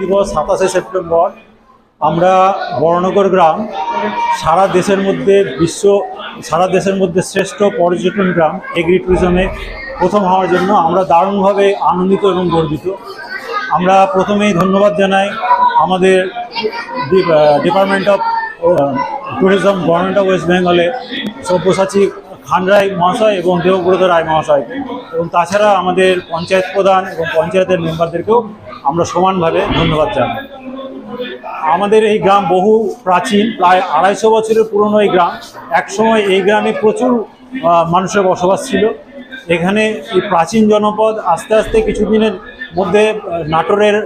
দিবস সাতাশে সেপ্টেম্বর। আমরা বড়নগর গ্রাম, সারা দেশের মধ্যে বিশ্ব, সারা দেশের মধ্যে শ্রেষ্ঠ পর্যটন গ্রাম এগ্রি ট্যুরিজমে প্রথম হওয়ার জন্য আমরা দারুণভাবে আনন্দিত এবং গর্বিত। আমরা প্রথমেই ধন্যবাদ জানাই আমাদের department of tourism government of west বেঙ্গলে সব্যসাচী খান রায় মহাশয় এবং দেবব্রত রায় মহাশয়। এবং তাছাড়া আমাদের পঞ্চায়েত প্রধান এবং পঞ্চায়েতের মেম্বারদেরকেও আমরা সমানভাবে ধন্যবাদ জানাই। আমাদের এই গ্রাম বহু প্রাচীন, প্রায় আড়াইশো বছরের পুরনো এই গ্রাম। একসময় এই গ্রামে প্রচুর মানুষের বসবাস ছিল। এখানে এই প্রাচীন জনপদ আস্তে আস্তে কিছুদিনের মধ্যে নাটোরের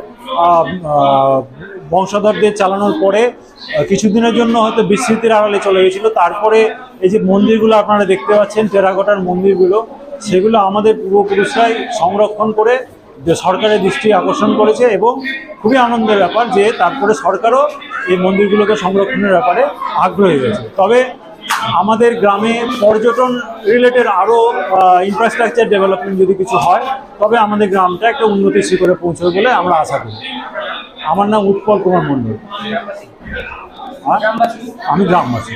বংশধরদের চালানোর পরে কিছুদিনের জন্য হয়তো বিস্মৃতির আড়ালে চলে গেছিল। তারপরে এই যে মন্দিরগুলো আপনারা দেখতে পাচ্ছেন, টেরাকোটার মন্দিরগুলো, সেগুলো আমাদের পূর্বপুরুষরাই সংরক্ষণ করে সরকারের দৃষ্টি আকর্ষণ করেছে এবং খুবই আনন্দের ব্যাপার যে তারপরে সরকারও এই মন্দিরগুলোকে সংরক্ষণের ব্যাপারে আগ্রহী হয়েছে। তবে আমাদের গ্রামে পর্যটন রিলেটেড আরও ইনফ্রাস্ট্রাকচার ডেভেলপমেন্ট যদি কিছু হয়, তবে আমাদের গ্রামটা একটা উন্নতির শিখরে পৌঁছবে বলে আমরা আশা করি। আমার নাম উৎপল কুমার মন্ডল আর আমি গ্রামবাসী।